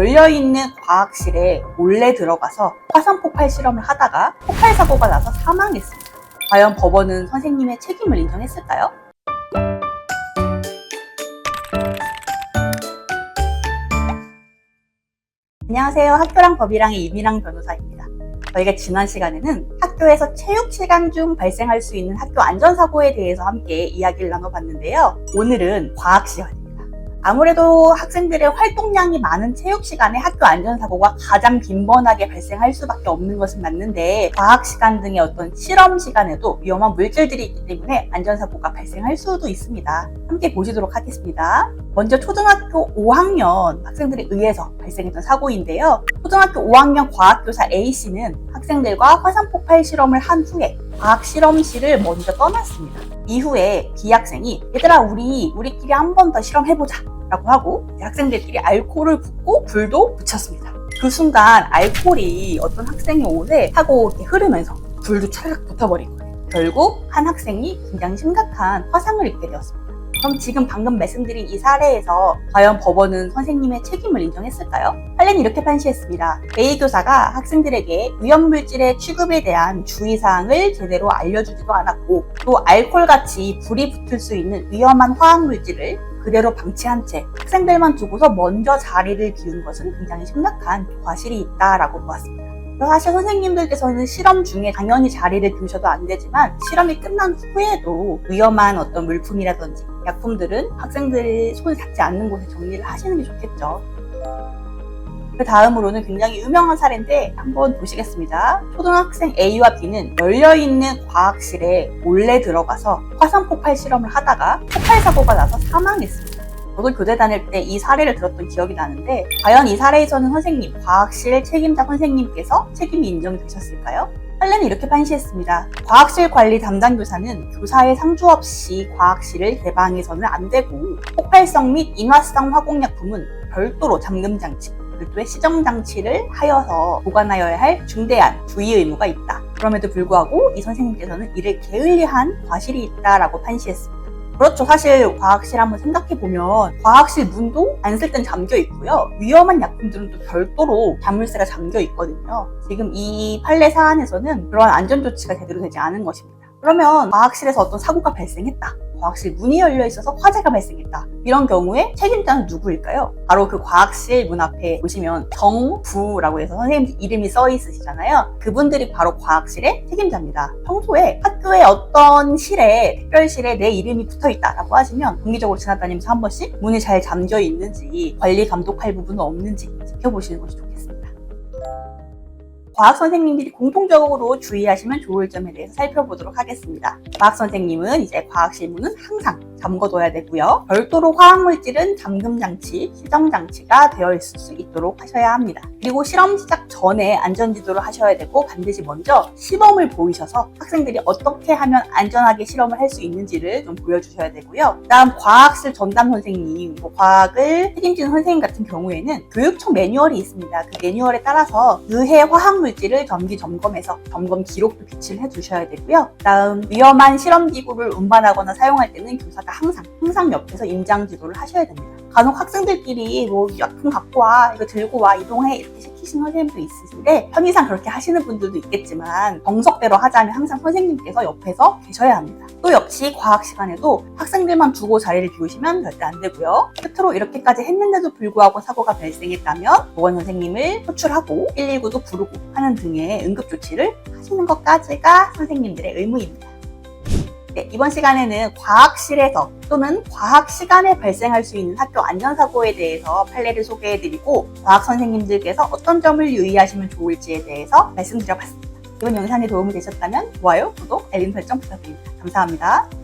열려있는 과학실에 몰래 들어가서 화산 폭발 실험을 하다가 폭발 사고가 나서 사망했습니다. 과연 법원은 선생님의 책임을 인정했을까요? 안녕하세요. 학교랑 법이랑의 이미랑 변호사입니다. 저희가 지난 시간에는 학교에서 체육 시간 중 발생할 수 있는 학교 안전사고에 대해서 함께 이야기를 나눠봤는데요. 오늘은 과학 시간입니다. 아무래도 학생들의 활동량이 많은 체육 시간에 학교 안전사고가 가장 빈번하게 발생할 수밖에 없는 것은 맞는데 과학 시간 등의 어떤 실험 시간에도 위험한 물질들이 있기 때문에 안전사고가 발생할 수도 있습니다. 함께 보시도록 하겠습니다. 먼저 초등학교 5학년 학생들에 의해서 발생했던 사고인데요. 초등학교 5학년 과학교사 A씨는 학생들과 화산 폭발 실험을 한 후에 과학 실험실을 먼저 떠났습니다. 이후에 B 학생이 얘들아 우리 우리끼리 한 번 더 실험해보자 라고 하고 학생들끼리 알코올을 붓고 불도 붙였습니다. 그 순간 알코올이 어떤 학생의 옷에 타고 이렇게 흐르면서 불도 찰락 붙어버린 거예요. 결국 한 학생이 굉장히 심각한 화상을 입게 되었습니다. 그럼 지금 방금 말씀드린 이 사례에서 과연 법원은 선생님의 책임을 인정했을까요? 판례는 이렇게 판시했습니다. A 교사가 학생들에게 위험물질의 취급에 대한 주의사항을 제대로 알려주지도 않았고 또 알코올같이 불이 붙을 수 있는 위험한 화학물질을 그대로 방치한 채 학생들만 두고서 먼저 자리를 비운 것은 굉장히 심각한 과실이 있다라고 보았습니다. 사실 선생님들께서는 실험 중에 당연히 자리를 비우셔도 안 되지만 실험이 끝난 후에도 위험한 어떤 물품이라든지 약품들은 학생들이 손을 닿지 않는 곳에 정리를 하시는 게 좋겠죠. 그 다음으로는 굉장히 유명한 사례인데 한번 보시겠습니다. 초등학생 A와 B는 열려있는 과학실에 몰래 들어가서 화산 폭발 실험을 하다가 폭발 사고가 나서 사망했습니다. 저도 교대 다닐 때 이 사례를 들었던 기억이 나는데 과연 이 사례에서는 선생님, 과학실 책임자 선생님께서 책임이 인정되셨을까요? 판례는 이렇게 판시했습니다. 과학실 관리 담당 교사는 교사의 상주 없이 과학실을 개방해서는 안 되고 폭발성 및 인화성 화공약품은 별도로 잠금 장치, 별도의 시정 장치를 하여서 보관하여야 할 중대한 주의 의무가 있다. 그럼에도 불구하고 이 선생님께서는 이를 게을리한 과실이 있다라고 판시했습니다. 그렇죠. 사실 과학실 한번 생각해 보면 과학실 문도 안 쓸 땐 잠겨 있고요. 위험한 약품들은 또 별도로 자물쇠가 잠겨 있거든요. 지금 이 판례 사안에서는 그런 안전 조치가 제대로 되지 않은 것입니다. 그러면 과학실에서 어떤 사고가 발생했다. 과학실 문이 열려 있어서 화재가 발생했다. 이런 경우에 책임자는 누구일까요? 바로 그 과학실 문 앞에 보시면 정부라고 해서 선생님 이름이 써 있으시잖아요. 그분들이 바로 과학실의 책임자입니다. 평소에 학교의 어떤 실에, 특별실에 내 이름이 붙어 있다라고 하시면 정기적으로 지나다니면서 한 번씩 문이 잘 잠겨 있는지 관리 감독할 부분은 없는지 지켜보시는 것이 좋겠습니다. 과학 선생님들이 공통적으로 주의하시면 좋을 점에 대해서 살펴보도록 하겠습니다. 과학 선생님은 이제 과학 실무는 항상 잠궈둬야 되고요. 별도로 화학물질은 잠금 장치, 시정 장치가 되어 있을 수 있도록 하셔야 합니다. 그리고 실험 시작 전에 안전 지도를 하셔야 되고 반드시 먼저 시범을 보이셔서 학생들이 어떻게 하면 안전하게 실험을 할 수 있는지를 좀 보여주셔야 되고요. 다음 과학실 전담 선생님, 뭐 과학을 책임지는 선생님 같은 경우에는 교육청 매뉴얼이 있습니다. 그 매뉴얼에 따라서 의해 화학물질을 정기 점검해서 점검 기록도 비치를 해주셔야 되고요. 다음 위험한 실험기구를 운반하거나 사용할 때는 교사가 항상 항상 옆에서 임장 지도를 하셔야 됩니다. 간혹 학생들끼리 뭐 약품 갖고 와, 이거 들고 와, 이동해 이렇게 시키시는 선생님도 있으신데 편의상 그렇게 하시는 분들도 있겠지만 정석대로 하자면 항상 선생님께서 옆에서 계셔야 합니다. 또 역시 과학 시간에도 학생들만 두고 자리를 비우시면 절대 안 되고요. 끝으로 이렇게까지 했는데도 불구하고 사고가 발생했다면 보건 선생님을 호출하고 119도 부르고 하는 등의 응급 조치를 하시는 것까지가 선생님들의 의무입니다. 네, 이번 시간에는 과학실에서 또는 과학 시간에 발생할 수 있는 학교 안전사고에 대해서 판례를 소개해드리고 과학 선생님들께서 어떤 점을 유의하시면 좋을지에 대해서 말씀드려봤습니다. 이번 영상이 도움이 되셨다면 좋아요, 구독, 알림 설정 부탁드립니다. 감사합니다.